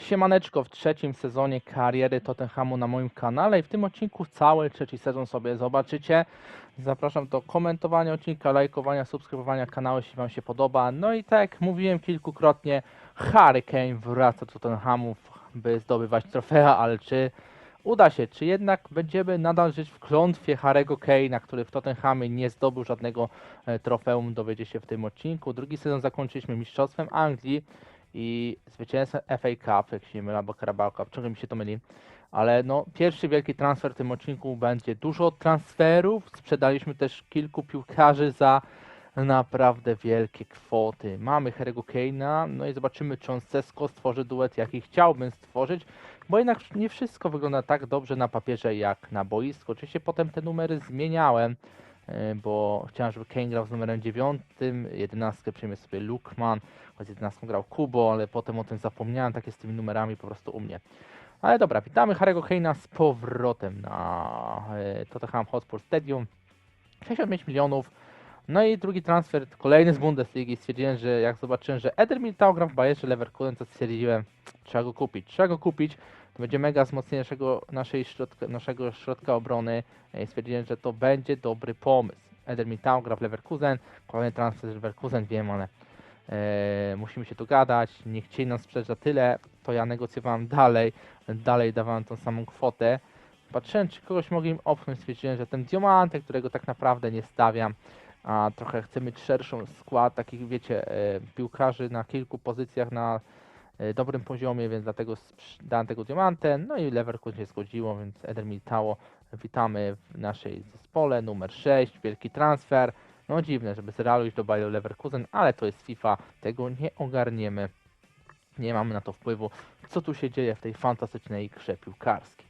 Siemaneczko w trzecim sezonie kariery Tottenhamu na moim kanale i w tym odcinku cały trzeci sezon sobie zobaczycie. Zapraszam do komentowania odcinka, lajkowania, subskrybowania kanału, jeśli Wam się podoba. No i tak jak mówiłem kilkukrotnie, Harry Kane wraca do Tottenhamu, by zdobywać trofea, ale czy uda się, czy jednak będziemy nadal żyć w klątwie Harry'ego Kane'a, który w Tottenhamie nie zdobył żadnego e, trofeum, dowiecie się w tym odcinku. Drugi sezon zakończyliśmy mistrzostwem Anglii i zwycięstwem FA Cup, jak się nie mylę, albo Carabao Cup, ciągle mi się to myli. Ale no, pierwszy wielki transfer w tym odcinku będzie dużo transferów. Sprzedaliśmy też kilku piłkarzy za naprawdę wielkie kwoty. Mamy Harry'ego Kane'a, no i zobaczymy, czy on z Sesko stworzy duet, jaki chciałbym stworzyć, bo jednak nie wszystko wygląda tak dobrze na papierze, jak na boisku. Oczywiście potem te numery zmieniałem, bo chciałem, żeby Kane grał z numerem 9, 11 przyjmie sobie Lukman, choć 11 grał Kubo, ale potem o tym zapomniałem, tak jest z tymi numerami po prostu u mnie. Ale dobra, witamy Harry'ego Kane'a z powrotem na e, Tottenham Hotspur Stadium. 65 milionów. No i drugi transfer, kolejny z Bundesligi. Stwierdziłem, że jak zobaczyłem, że Eder Militao gra w Bayerze Leverkusen, to stwierdziłem, trzeba go kupić. Trzeba go kupić. Będzie mega wzmocnienie naszego, naszej środka, naszego środka obrony. I stwierdziłem, że to będzie dobry pomysł. Eder Militao gra w Leverkusen. Kolejny transfer z Leverkusen, wiem, ale e, musimy się tu gadać. Nie chcieli nam sprzedać za tyle, to ja negocjowałem dalej. Dalej dawałem tą samą kwotę. Patrzyłem, czy kogoś mogę im opchnąć. Stwierdziłem, że ten Diamante, którego tak naprawdę nie stawiam, a trochę chcę mieć szerszą skład takich, wiecie, e, piłkarzy na kilku pozycjach na e, dobrym poziomie, więc dlatego dałem tego Diamantę. No i Leverkusen się zgodziło, więc Eder Militao witamy w naszej zespole numer 6, wielki transfer. No dziwne, żeby z Realu iść do Bayer Leverkusen, ale to jest FIFA, tego nie ogarniemy. Nie mamy na to wpływu, co tu się dzieje w tej fantastycznej grze piłkarskiej.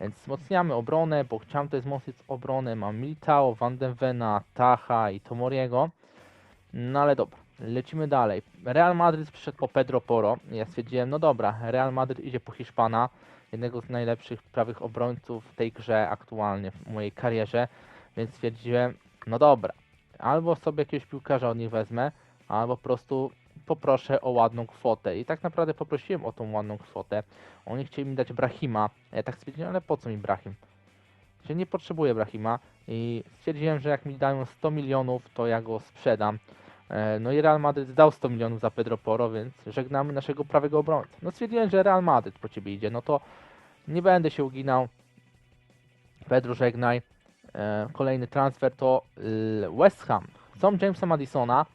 Więc wzmacniamy obronę, bo chciałem tutaj wzmocnić obronę. Mam Militao, Van den Vena, Taha i Tomoriego. No ale dobra, lecimy dalej. Real Madrid przyszedł po Pedro Poro. Ja stwierdziłem, no dobra, Real Madrid idzie po Hiszpana, jednego z najlepszych prawych obrońców w tej grze aktualnie w mojej karierze. Więc stwierdziłem, no dobra, albo sobie jakiegoś piłkarza od nich wezmę, albo po prostu poproszę o ładną kwotę. I tak naprawdę poprosiłem o tą ładną kwotę. Oni chcieli mi dać Brahima. Ja tak stwierdziłem, ale po co mi Brahim? Że nie potrzebuję Brahima i stwierdziłem, że jak mi dają 100 milionów, to ja go sprzedam. E, No i Real Madrid dał 100 milionów za Pedro Poro, więc żegnamy naszego prawego obrońcę. No stwierdziłem, że Real Madrid po ciebie idzie, no to nie będę się uginał. Pedro żegnaj. E, Kolejny transfer to y, West Ham. Są Jamesa Madisona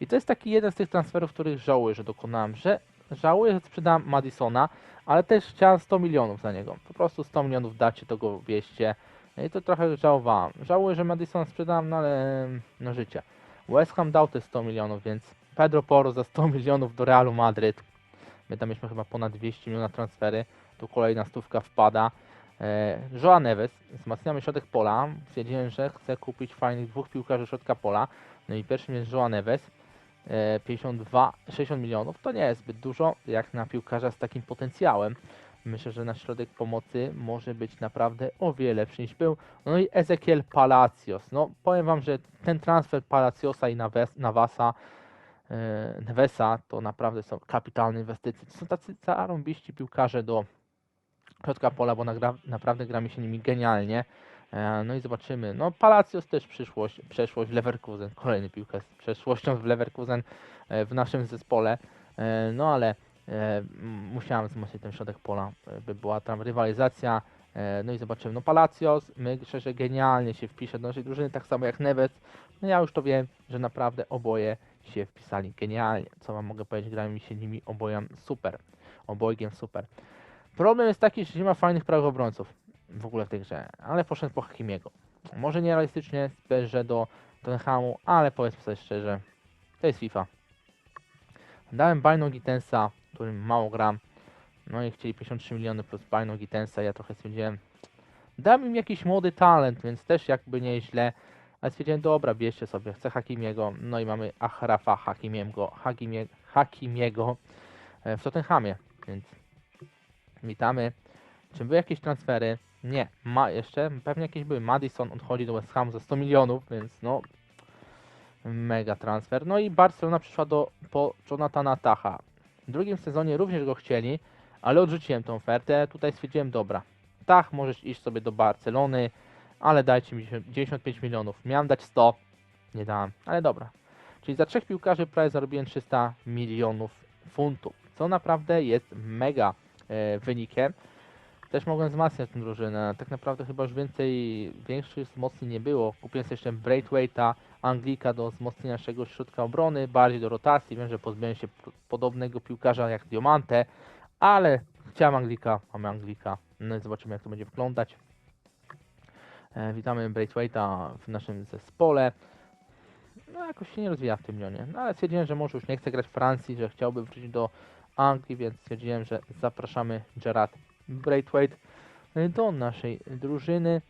i to jest taki jeden z tych transferów, których żałuję, że dokonałem, że żałuję, że sprzedałem Madisona, ale też chciałem 100 milionów za niego. Po prostu 100 milionów dacie, to go wieście. I to trochę żałowałem. Żałuję, że Madison sprzedałem, no ale no życie. West Ham dał te 100 milionów, więc Pedro Poro za 100 milionów do Realu Madryt. My tam mieliśmy chyba ponad 200 milionów na transfery. Tu kolejna stówka wpada. E, Joa Neves, wzmacniamy środek pola. Stwierdziłem, że chcę kupić fajnych dwóch piłkarzy środka pola. No i pierwszym jest Joa Neves. E, 52, 60 milionów to nie jest zbyt dużo, jak na piłkarza z takim potencjałem. Myślę, że na środek pomocy może być naprawdę o wiele lepszy niż był. No i Ezekiel Palacios. No powiem Wam, że ten transfer Palaciosa i Navasa, e, Nevesa to naprawdę są kapitalne inwestycje. To są tacy zarąbiści piłkarze do środka pola, bo nagra, naprawdę gra mi się nimi genialnie. E, No i zobaczymy. No Palacios też przyszłość, przeszłość Leverkusen. Kolejny piłkarz z przeszłością w Leverkusen e, w naszym zespole. No ale musiałem wzmocnić ten środek pola, e, by była tam rywalizacja. E, No i zobaczymy. No Palacios, myślę, że genialnie się wpisze do naszej drużyny, tak samo jak Neves. No ja już to wiem, że naprawdę oboje się wpisali genialnie. Co wam mogę powiedzieć, grają mi się nimi obojem super. Obojgiem super. Problem jest taki, że nie ma fajnych prawych obrońców w ogóle w tej grze, ale poszedł po Hakimiego. Może nierealistycznie spojrzę do Tottenhamu, ale powiedzmy sobie szczerze, to jest FIFA. Dałem Bajno Gitensa, którym mało gram, no i chcieli 53 miliony plus Bajno Gitensa, ja trochę stwierdziłem, dam im jakiś młody talent, więc też jakby nieźle, ale stwierdziłem, dobra, bierzcie sobie, chcę Hakimiego, no i mamy Achrafa Hakimiego, Hakimie, Hakimiego e, w Tottenhamie, więc witamy. Czy były jakieś transfery? Nie, ma jeszcze, pewnie jakieś były. Madison odchodzi do West Ham za 100 milionów, więc no mega transfer. No i Barcelona przyszła do po Jonathana Taha. W drugim sezonie również go chcieli, ale odrzuciłem tą ofertę. Tutaj stwierdziłem, dobra, tak, możesz iść sobie do Barcelony, ale dajcie mi 95 milionów. Miałem dać 100, nie dałem, ale dobra. Czyli za trzech piłkarzy prawie zarobiłem 300 milionów funtów, co naprawdę jest mega e, wynikiem. Też mogłem wzmacniać tę drużynę. Tak naprawdę chyba już więcej, większych wzmocnień nie było. Kupiłem sobie jeszcze Braithwaite'a, Anglika do wzmocnienia naszego środka obrony, bardziej do rotacji. Wiem, że pozbyłem się podobnego piłkarza jak Diamante, ale chciałem Anglika, mamy Anglika. No i zobaczymy jak to będzie wyglądać. E, witamy Braithwaite'a w naszym zespole. No jakoś się nie rozwija w tym lionie. No ale stwierdziłem, że może już nie chce grać w Francji, że chciałby wrócić do Anglii, więc stwierdziłem, że zapraszamy Gerard Braithwaite do naszej drużyny.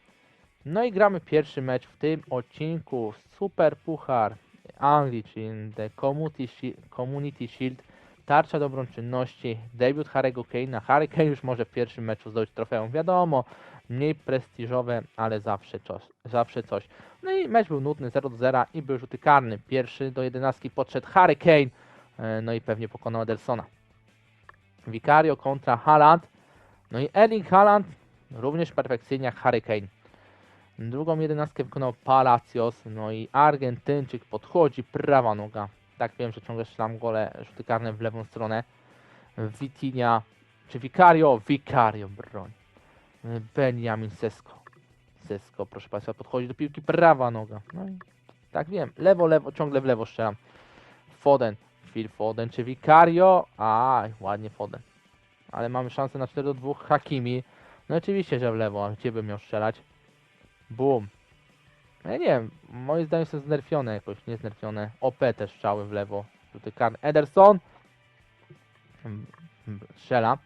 No i gramy pierwszy mecz w tym odcinku Super Puchar Anglii, czyli The Community Shi- Community Shield, tarcza dobroczynności, debiut Harry'ego Kane'a. Harry Kane już może w pierwszym meczu zdobyć trofeum, wiadomo, mniej prestiżowe, ale zawsze coś. Zawsze coś. No i mecz był nudny, 0 do 0 i był rzuty karny. Pierwszy do 11 podszedł Harry Kane, y, no i pewnie pokonał Edersona. Vicario kontra Haaland. No i Erling Haaland również perfekcyjnie jak Harry Kane. Drugą jedenastkę wykonał Palacios, no i Argentyńczyk podchodzi, prawa noga. Tak wiem, że ciągle strzelam gole rzuty karne w lewą stronę. Vitinha, czy Vicario? Vicario broń. Benjamin Sesko. Sesko, proszę Państwa, podchodzi do piłki, prawa noga. No i tak wiem, lewo, lewo, ciągle w lewo strzelam. Foden, Phil Foden, czy Vicario? Aj, ładnie Foden ale mamy szansę na 4 do 2 Hakimi. No oczywiście, że w lewo, a gdzie bym miał strzelać? Boom. Ja nie wiem, moim zdaniem są znerfione jakoś, nie znerfione. OP też strzały w lewo. Rzuty karne. Ederson. Mm, Strzela.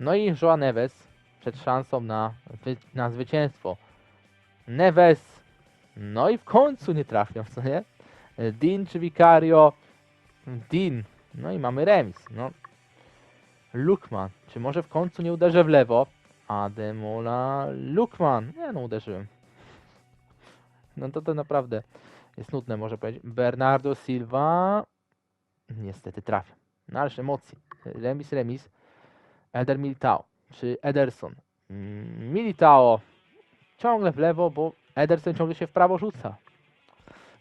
No i Joa Neves przed szansą na, na zwycięstwo. Neves. No i w końcu nie trafią, co nie? Dean czy Vicario? Dean. No i mamy remis. No, Lukman. Czy może w końcu nie uderzę w lewo? Ademola Lukman. Nie no, uderzyłem. No to to naprawdę jest nudne, może powiedzieć. Bernardo Silva. Niestety trafia. No ależ emocji. Remis, remis. Eder Militao. Czy Ederson? Mm, Militao. Ciągle w lewo, bo Ederson ciągle się w prawo rzuca.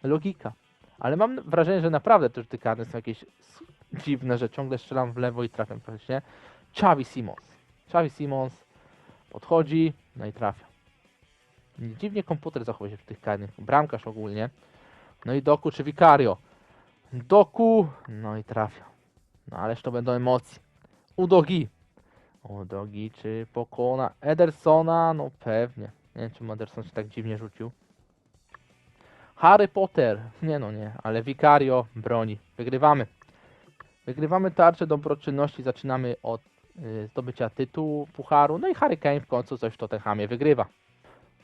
Logika. Ale mam wrażenie, że naprawdę te rzuty karne są jakieś dziwne, że ciągle strzelam w lewo i trafiam praktycznie. Xavi Simons. Xavi Simons podchodzi, no i trafia. Dziwnie komputer zachowuje się w tych karnych. Bramkarz ogólnie. No i Doku czy Vicario. Doku, no i trafia. No ależ to będą emocje. Udogi. Udogi czy pokona Edersona? No pewnie. Nie wiem, czemu Ederson się tak dziwnie rzucił. Harry Potter. Nie no nie, ale Vicario broni. Wygrywamy. Wygrywamy tarczę dobroczynności, zaczynamy od zdobycia tytułu pucharu. No i Harry Kane w końcu coś w Tottenhamie wygrywa.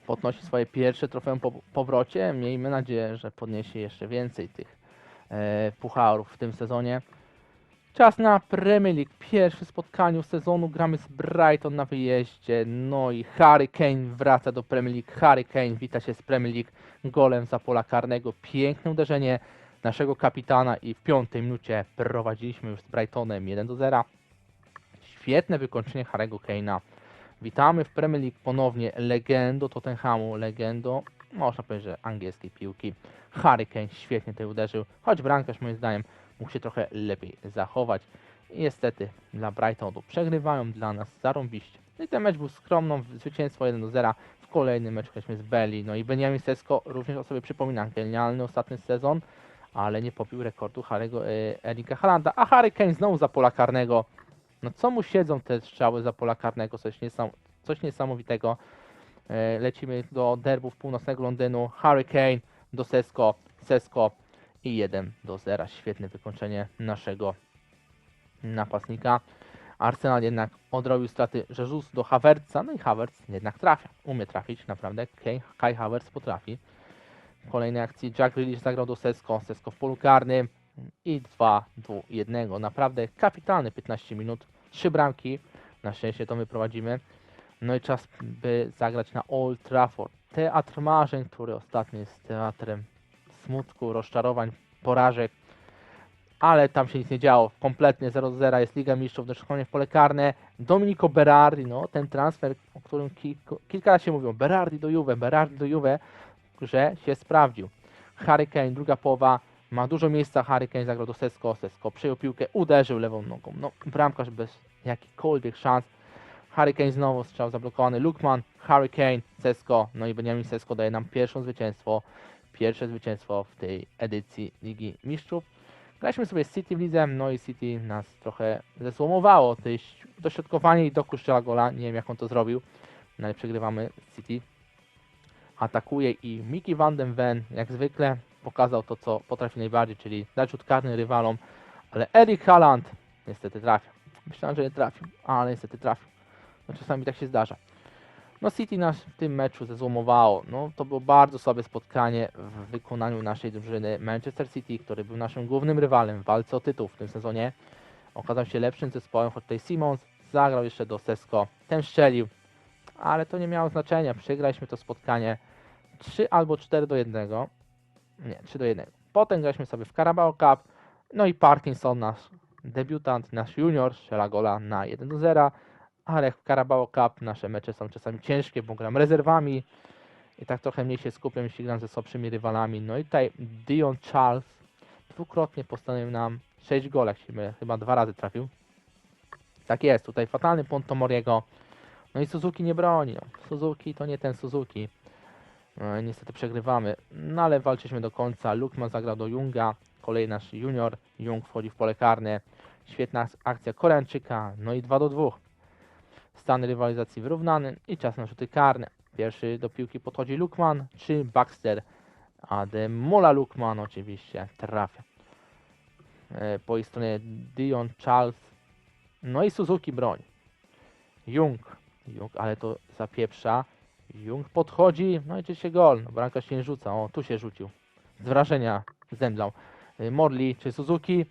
Podnosi swoje pierwsze trofeum po powrocie. Miejmy nadzieję, że podniesie jeszcze więcej tych e, pucharów w tym sezonie. Czas na Premier League. Pierwsze spotkaniu sezonu gramy z Brighton na wyjeździe. No i Harry Kane wraca do Premier League. Harry Kane wita się z Premier League golem za pola karnego. Piękne uderzenie naszego kapitana i w piątej minucie prowadziliśmy już z Brightonem 1 do 0. Świetne wykończenie Harry'ego Kane'a. Witamy w Premier League ponownie legendo Tottenhamu, legendo, można powiedzieć, że angielskiej piłki. Harry Kane świetnie tutaj uderzył, choć bramkarz moim zdaniem mógł się trochę lepiej zachować. I niestety dla Brightonu przegrywają dla nas zarąbiście. No i ten mecz był skromną, zwycięstwo 1 do 0. W kolejnym meczu graliśmy z Belli. No i Benjamin Sesko również o sobie przypomina, genialny ostatni sezon, ale nie popił rekordu Harry'ego e, Erika Halanda. A Harry Kane znowu za pola karnego. No co mu siedzą te strzały za pola karnego, coś, niesam, coś niesamowitego. E, lecimy do derbów północnego Londynu. Harry Kane do Sesko, Sesko i 1 do 0. Świetne wykończenie naszego napastnika. Arsenal jednak odrobił straty Jesus do Havertza, no i Havertz jednak trafia. Umie trafić, naprawdę. Kai Havertz potrafi. W kolejnej akcji Jack Grealish zagrał do Sesko, Sesko w polu karnym i 2 do 1. Naprawdę kapitalne 15 minut, 3 bramki. Na szczęście to my prowadzimy. No i czas, by zagrać na Old Trafford. Teatr marzeń, który ostatnio jest teatrem smutku, rozczarowań, porażek. ale tam się nic nie działo. Kompletnie 0-0 jest Liga Mistrzów, doszkolenie w pole karne. Dominico Berardi, no ten transfer, o którym kilku, kilka razy się mówią, Berardi do Juve, Berardi do Juve, że się sprawdził. Harry Kane, druga połowa, ma dużo miejsca, Harry Kane zagrał do Sesko, Sesko przejął piłkę, uderzył lewą nogą. No, bramkarz bez jakichkolwiek szans. Harry Kane znowu strzał zablokowany. Lukman, Harry Kane, Sesko, no i Benjamin Sesko daje nam pierwsze zwycięstwo, pierwsze zwycięstwo w tej edycji Ligi Mistrzów. Graliśmy sobie z City w lidze, no i City nas trochę zesłomowało. Dośrodkowanie i dokuszczała gola, nie wiem jak on to zrobił, no ale przegrywamy City. Atakuje i Mickey van den Ven, jak zwykle, pokazał to, co potrafi najbardziej, czyli dać rzut rywalom, ale Erik Haaland niestety trafił. Myślałem, że nie trafił, ale niestety trafił. No czasami tak się zdarza. No City nas w tym meczu zezłomowało. No to było bardzo słabe spotkanie w wykonaniu naszej drużyny. Manchester City, który był naszym głównym rywalem w walce o tytuł w tym sezonie, okazał się lepszym zespołem, choć tutaj Simons zagrał jeszcze do Sesko, ten strzelił, ale to nie miało znaczenia. Przegraliśmy to spotkanie 3 albo 4 do 1. Nie, 3 do 1. Potem graliśmy sobie w Carabao Cup, no i Parkinson, nasz debiutant, nasz junior, strzela gola na 1 do 0 ale w Carabao Cup nasze mecze są czasami ciężkie, bo gram rezerwami i tak trochę mniej się skupiam, jeśli gram ze słabszymi rywalami. No i tutaj Dion Charles dwukrotnie postanowił nam 6 goli, jak się mylę, chyba dwa razy trafił. Tak jest, tutaj fatalny punkt Tomoriego. No i Suzuki nie broni. No. Suzuki to nie ten Suzuki. I niestety przegrywamy, no ale walczyliśmy do końca. Lukman zagrał do Junga, kolejny nasz junior. Jung wchodzi w pole karne. Świetna akcja Koreańczyka, no i 2 do 2 stan rywalizacji wyrównany i czas na rzuty karne. Pierwszy do piłki podchodzi Lukman czy Baxter, a Demola Lukman oczywiście trafia. E, Po jej stronie Dion Charles, no i Suzuki broń. Jung, Jung, ale to zapieprza. Jung podchodzi, no i oczywiście gol. Bramka się nie rzuca, o tu się rzucił. Z wrażenia zemdlał. E, Morli czy Suzuki,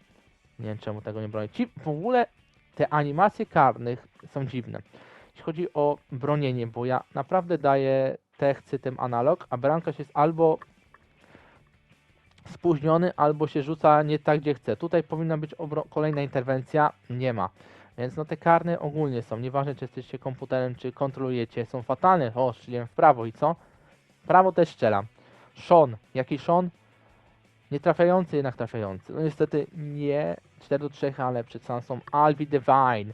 nie wiem czemu tego nie broni. Ci w ogóle te animacje karnych są dziwne. Jeśli chodzi o bronienie, bo ja naprawdę daję tech cytem analog, a bramkarz jest albo spóźniony, albo się rzuca nie tak, gdzie chce. Tutaj powinna być kolejna interwencja, nie ma. Więc no te karne ogólnie są, nieważne czy jesteście komputerem, czy kontrolujecie, są fatalne. O, strzeliłem w prawo i co? Prawo też strzelam. Sean, jaki Sean? Nie trafiający, jednak trafiający. No niestety nie 4 do 3, ale przed są Alvi Devine.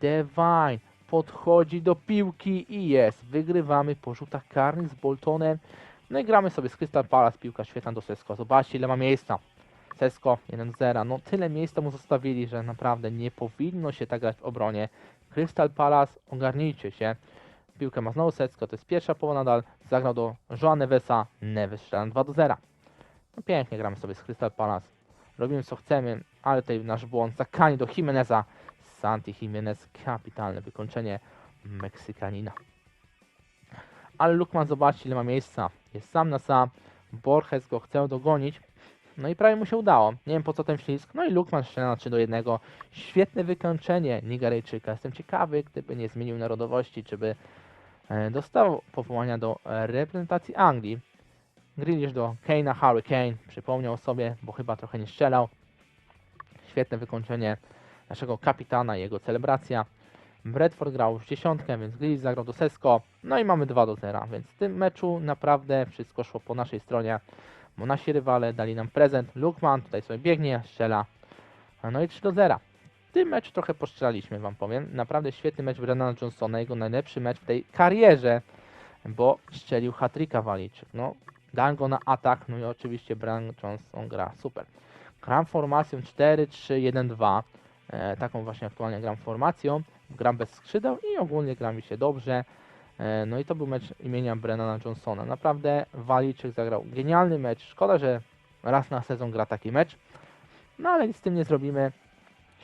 Devine podchodzi do piłki i jest. Wygrywamy po rzutach karnych z Boltonem. No i gramy sobie z Crystal Palace. Piłka świetna do Sesko. Zobaczcie ile ma miejsca. Sesko 1-0. No tyle miejsca mu zostawili, że naprawdę nie powinno się tak grać w obronie. Crystal Palace, ogarnijcie się. Piłkę ma znowu Sesko. To jest pierwsza połowa nadal. Zagrał do Joa Nevesa. Neves strzela 2 do 0. No pięknie gramy sobie z Crystal Palace. Robimy co chcemy, ale tutaj nasz błąd. Zakanie do Jimeneza. Santi Jimenez, kapitalne wykończenie Meksykanina. Ale Lukman, zobaczcie ile ma miejsca. Jest sam na sam. Borges go chce dogonić. No i prawie mu się udało. Nie wiem po co ten ślizg. No i Lukman strzela na 3 do 1. Świetne wykończenie Nigeryjczyka. Jestem ciekawy, gdyby nie zmienił narodowości, czy by e, dostał powołania do reprezentacji Anglii. Grealish do Kane'a, Harry Kane przypomniał sobie, bo chyba trochę nie strzelał. Świetne wykończenie naszego kapitana i jego celebracja. Bradford grał już dziesiątkę, więc Grealish zagrał do Sesko. No i mamy 2 do 0, więc w tym meczu naprawdę wszystko szło po naszej stronie, bo nasi rywale dali nam prezent. Lukman tutaj sobie biegnie, strzela. No i 3 do 0. W tym meczu trochę postrzelaliśmy, wam powiem. Naprawdę świetny mecz Brennana Johnsona, jego najlepszy mecz w tej karierze, bo strzelił hat-tricka Walijczyk. No, dałem go na atak, no i oczywiście Brian Johnson gra super. Gram formacją 4-3-1-2. E, taką właśnie aktualnie gram formacją. Gram bez skrzydeł i ogólnie gra mi się dobrze. E, no i to był mecz imienia Brennana Johnsona. Naprawdę Walijczyk zagrał genialny mecz. Szkoda, że raz na sezon gra taki mecz. No ale nic z tym nie zrobimy.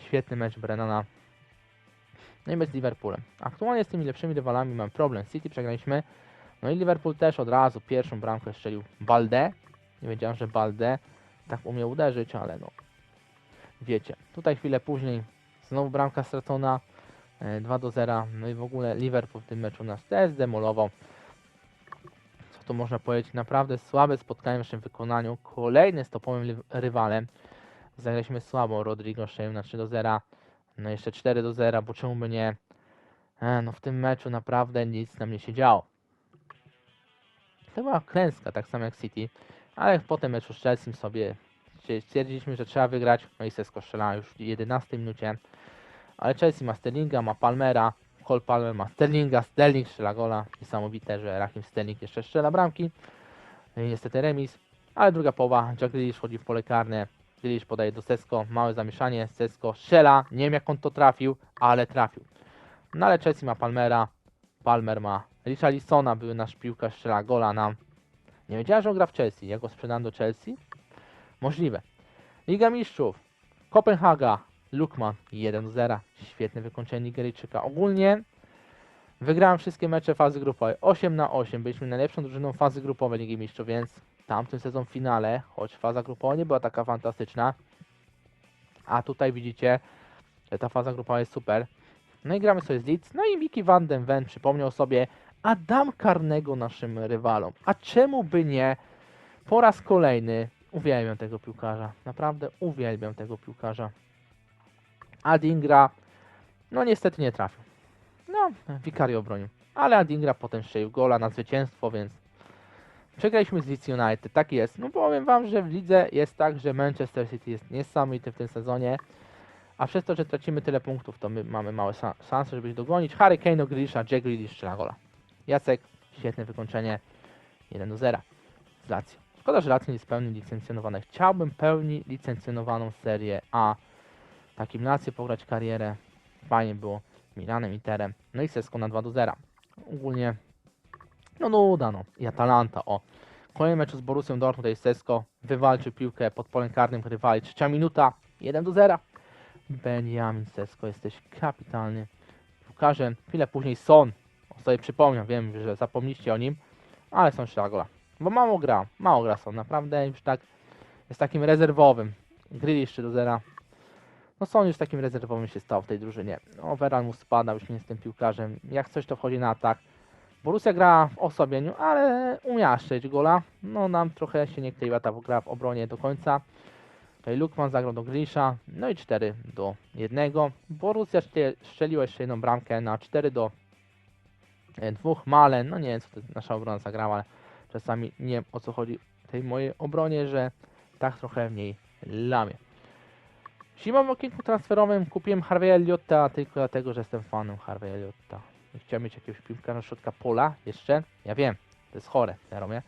Świetny mecz Brennana. No i bez Liverpoolem. Aktualnie z tymi lepszymi rywalami mam problem. City przegraliśmy. No i Liverpool też od razu pierwszą bramkę strzelił Balde. Nie wiedziałem, że Balde tak umie uderzyć, ale no wiecie. Tutaj chwilę później znowu bramka stracona. E, 2 do 0. No i w ogóle Liverpool w tym meczu nas też zdemolował. Co tu można powiedzieć? Naprawdę słabe spotkanie w naszym wykonaniu. Kolejny z topowym li- rywalem. Zagraliśmy słabo, Rodrigo strzelił na 3 do 0. No jeszcze 4 do 0, bo czemu by nie? E, no w tym meczu naprawdę nic nam nie się działo. To była klęska, tak samo jak City, ale po tym meczu z Chelsea sobie stwierdziliśmy, że trzeba wygrać. No i Sesko strzela już w 11 minucie. Ale Chelsea ma Sterlinga, ma Palmera, Cole Palmer ma Sterlinga, Sterling strzela gola. Niesamowite, że Raheem Sterling jeszcze strzela bramki. No niestety remis. Ale druga połowa, Jack Grealish wchodzi w pole karne. Grealish podaje do Sesko, małe zamieszanie. Sesko strzela, nie wiem jak on to trafił, ale trafił. No ale Chelsea ma Palmera, Palmer ma Richarlisona, były nasz piłkarz, strzela gola nam. Nie wiedziałem, że on gra w Chelsea. Ja go sprzedam do Chelsea? Możliwe. Liga Mistrzów. Kopenhaga. Lukman 1-0. Świetne wykończenie Nigeryjczyka. Ogólnie wygrałem wszystkie mecze fazy grupowej. 8 na 8. Byliśmy najlepszą drużyną fazy grupowej Ligi Mistrzów, więc tamtym sezon w finale, choć faza grupowa nie była taka fantastyczna. A tutaj widzicie, że ta faza grupowa jest super. No i gramy sobie z Leeds. No i Mickey Van den Ven przypomniał sobie, a dam karnego naszym rywalom. A czemu by nie? Po raz kolejny uwielbiam tego piłkarza. Naprawdę uwielbiam tego piłkarza. Adingra, no niestety nie trafił. No, Vicario obronił. Ale Adingra potem strzelił gola na zwycięstwo, więc przegraliśmy z Leeds United. Tak jest. No powiem wam, że w lidze jest tak, że Manchester City jest niesamowity w tym sezonie. A przez to, że tracimy tyle punktów, to my mamy małe szanse, żeby ich dogonić. Harry Kane Grealisha, Jack Grealish strzela gola. Jacek, świetne wykończenie. 1 do 0 z Lazio. Szkoda, że Lazio nie jest pełni licencjonowane. Chciałbym pełni licencjonowaną serię A. Takim Lazio pograć karierę. Fajnie było. Milanem, Interem. No i Sesko na 2 do 0. Ogólnie no nuda no. I Atalanta, o. Kolejny mecz z Borussią Dortmund, jest Sesko. Wywalczył piłkę pod polem karnym rywali. Trzecia minuta. 1 do 0. Benjamin Sesko, jesteś kapitalny piłkarzem. Chwilę później Son. O sobie przypomniał, wiem, że zapomnieliście o nim, ale Son strzela gola. Bo mało gra, mało gra Son, naprawdę już tak jest takim rezerwowym. Grealish 3 do 0. No Son już takim rezerwowym się stał w tej drużynie. No Veran mu spada, już nie jest tym piłkarzem. Jak coś to wchodzi na atak. Borussia gra w osłabieniu, ale umiała strzelić gola. No nam trochę się nie kleiła ta gra w obronie do końca. Tutaj Lukman zagrał do Grisza, no i 4 do 1. Borussia strzeliła jeszcze jedną bramkę na 4 do 2. Malen, no nie wiem co to nasza obrona zagrała, ale czasami nie wiem o co chodzi w tej mojej obronie, że tak trochę w niej lamie. Zimowym okienku transferowym kupiłem Harvey Elliotta tylko dlatego, że jestem fanem Harvey Elliotta. Chciałem mieć jakiegoś piłkarza na środka pola jeszcze. Ja wiem, to jest chore, Jaromie.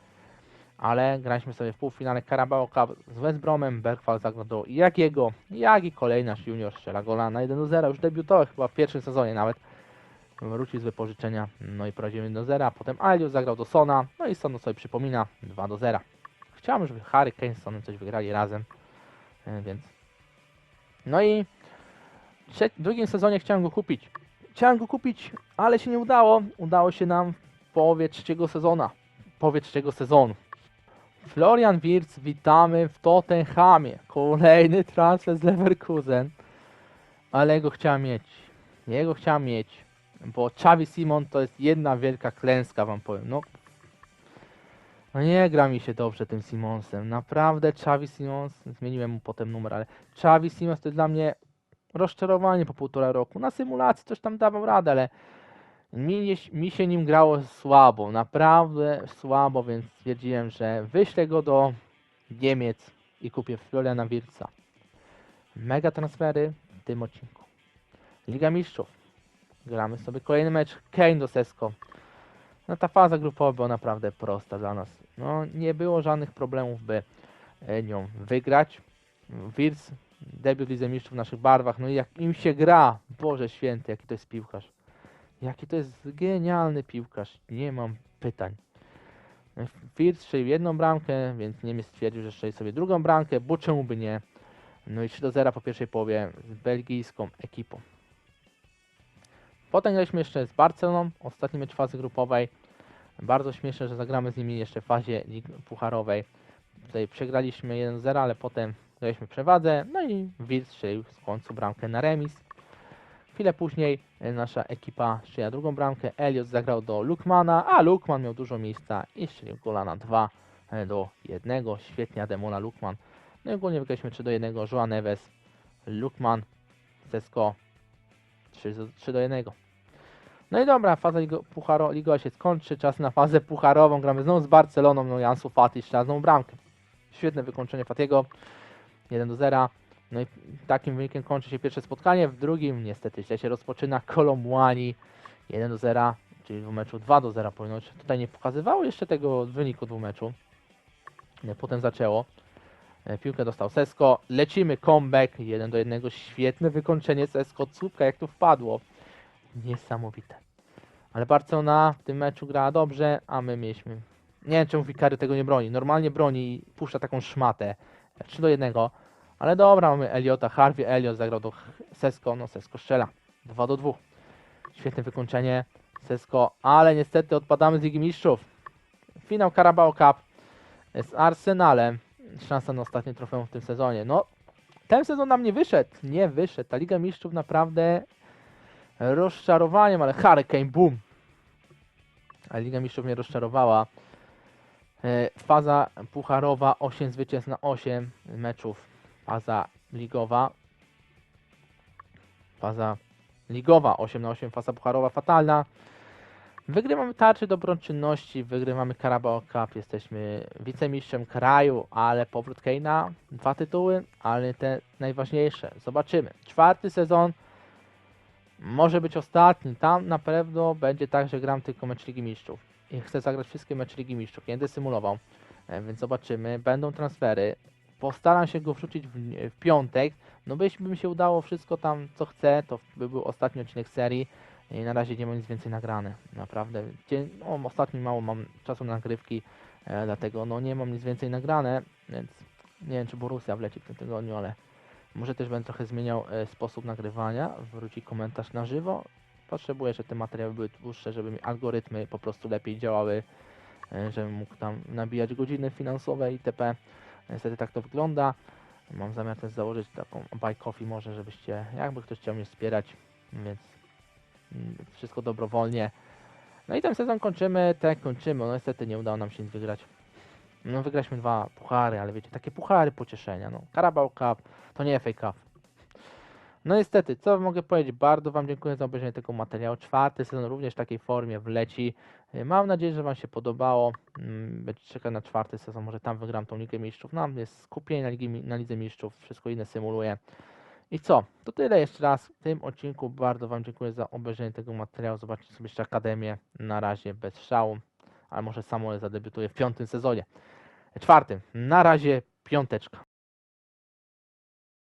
Ale graliśmy sobie w półfinale Carabao Cup z West Bromem. Bergwall zagrał do Jagiego. Jagi kolej nasz junior strzela gola na 1 do 0. Już debiutował chyba w pierwszym sezonie nawet. Wrócił z wypożyczenia. No i prowadził 1 do 0. A potem Alius zagrał do Sona. No i Son sobie przypomina 2 do 0. Chciałem, żeby Harry Kane z Sonem coś wygrali razem. E, Więc. No i w drugim sezonie chciałem go kupić. Chciałem go kupić, ale się nie udało. Udało się nam w połowie trzeciego sezona. W trzeciego sezonu. Florian Wirtz, witamy w Tottenhamie. Kolejny transfer z Leverkusen. Ale jego chciałem mieć. Jego chciałem mieć. Bo Xavi Simon to jest jedna wielka klęska, wam powiem. No, no nie gra mi się dobrze tym Simonsem. Naprawdę Xavi Simons, zmieniłem mu potem numer, ale Xavi Simons to jest dla mnie rozczarowanie po półtora roku. Na symulacji coś tam dawał radę, ale mi, mi się nim grało słabo, naprawdę słabo, więc stwierdziłem, że wyślę go do Niemiec i kupię Floriana Wirtza. Mega transfery w tym odcinku. Liga Mistrzów. Gramy sobie kolejny mecz. Kane do Sesko. No ta faza grupowa była naprawdę prosta dla nas. No nie było żadnych problemów, by e, nią wygrać. Wirtz, debiut Lidze Mistrzów w naszych barwach. No i jak im się gra, Boże Święty, jaki to jest piłkarz. Jaki to jest genialny piłkarz. Nie mam pytań. Wirtz strzelił jedną bramkę, więc Niemiec stwierdził, że strzeli sobie drugą bramkę, bo czemu by nie. No i 3 do 0 po pierwszej połowie z belgijską ekipą. Potem graliśmy jeszcze z Barceloną, ostatni mecz fazy grupowej. Bardzo śmieszne, że zagramy z nimi jeszcze w fazie lig pucharowej. Tutaj przegraliśmy 1-0, ale potem graliśmy przewadze. No i Wirtz strzelił w końcu bramkę na remis. Chwilę później e, nasza ekipa strzeliła drugą bramkę. Elliot zagrał do Lukmana, a Lukman miał dużo miejsca i strzelił gola na 2 do 1. Świetnie Ademola Lukman. No i ogólnie wygraliśmy 3 do 1. Joan Neves, Lukman, Sesko 3, do- 3 do 1. No i dobra, faza ligo, pucharo, ligowa się skończy, czas na fazę pucharową, gramy znowu z Barceloną, no i Ansu Fati strzela bramkę. Świetne wykończenie Fatiego, 1 do 0. No i takim wynikiem kończy się pierwsze spotkanie, w drugim niestety źle się rozpoczyna Kolomłani 1 do 0, czyli w meczu 2 do 0 powinno. Tutaj nie pokazywało jeszcze tego wyniku dwóch meczu. Nie, Potem zaczęło. E, Piłkę dostał Sesko. Lecimy, comeback 1 do 1. Świetne wykończenie Sesko. Cupka jak tu wpadło. Niesamowite. Ale Barcelona w tym meczu grała dobrze, a my mieliśmy. Nie wiem czemu Wikary tego nie broni. Normalnie broni i puszcza taką szmatę. 3 do 1. Ale dobra, mamy Eliota. Harvey Eliot zagrał do Sesko. No Sesko strzela. 2 do 2. Świetne wykończenie. Sesko, ale niestety odpadamy z Ligi Mistrzów. Finał Carabao Cup z Arsenalem. Szansa na ostatnie trofeum w tym sezonie. No, ten sezon nam nie wyszedł. Nie wyszedł. Ta Liga Mistrzów naprawdę rozczarowaniem, ale Hurricane, boom. A Liga Mistrzów mnie rozczarowała. E, Faza pucharowa 8 zwycięstw na 8 meczów. Faza ligowa. Faza ligowa 8 na 8, faza pucharowa fatalna. Wygrywamy tarczy dobroczynności, wygrywamy Carabao Cup, jesteśmy wicemistrzem kraju, ale powrót Keina, dwa tytuły, ale te najważniejsze. Zobaczymy. Czwarty sezon może być ostatni. Tam na pewno będzie tak, że gram tylko mecz Ligi Mistrzów. I chcę zagrać wszystkie mecze Ligi Mistrzów. Nie będę symulował, e, więc zobaczymy. Będą transfery. Postaram się go wrzucić w, w piątek. No by mi się udało wszystko tam, co chcę, to by był ostatni odcinek serii. I na razie nie mam nic więcej nagrane. Naprawdę. No, ostatnio mało mam czasu na nagrywki, e, dlatego no nie mam nic więcej nagrane, więc nie wiem czy Borussia wleci w tym tygodniu, ale może też będę trochę zmieniał e, sposób nagrywania. Wróci komentarz na żywo. Potrzebuję, żeby te materiały były dłuższe, żeby mi algorytmy po prostu lepiej działały, e, żebym mógł tam nabijać godziny finansowe itp. Niestety tak to wygląda. Mam zamiar też założyć taką buy coffee może, żebyście, jakby ktoś chciał mnie wspierać, więc wszystko dobrowolnie. No i ten sezon kończymy, tak kończymy. No niestety nie udało nam się nic wygrać. No wygraliśmy dwa puchary, ale wiecie, takie puchary pocieszenia. No, Carabao Cup to nie FA Cup. No niestety, co mogę powiedzieć? Bardzo Wam dziękuję za obejrzenie tego materiału. Czwarty sezon również w takiej formie wleci. Mam nadzieję, że Wam się podobało. Mm, Będzie czekać na czwarty sezon, może tam wygram tą Ligę Mistrzów. Nam jest skupienie na, Ligi, na Lidze Mistrzów, wszystko inne symuluję. I co? To tyle jeszcze raz w tym odcinku. Bardzo Wam dziękuję za obejrzenie tego materiału. Zobaczcie sobie jeszcze Akademię. Na razie bez szału, ale może Samuel zadebiutuje w piątym sezonie. Czwartym. Na razie piąteczka.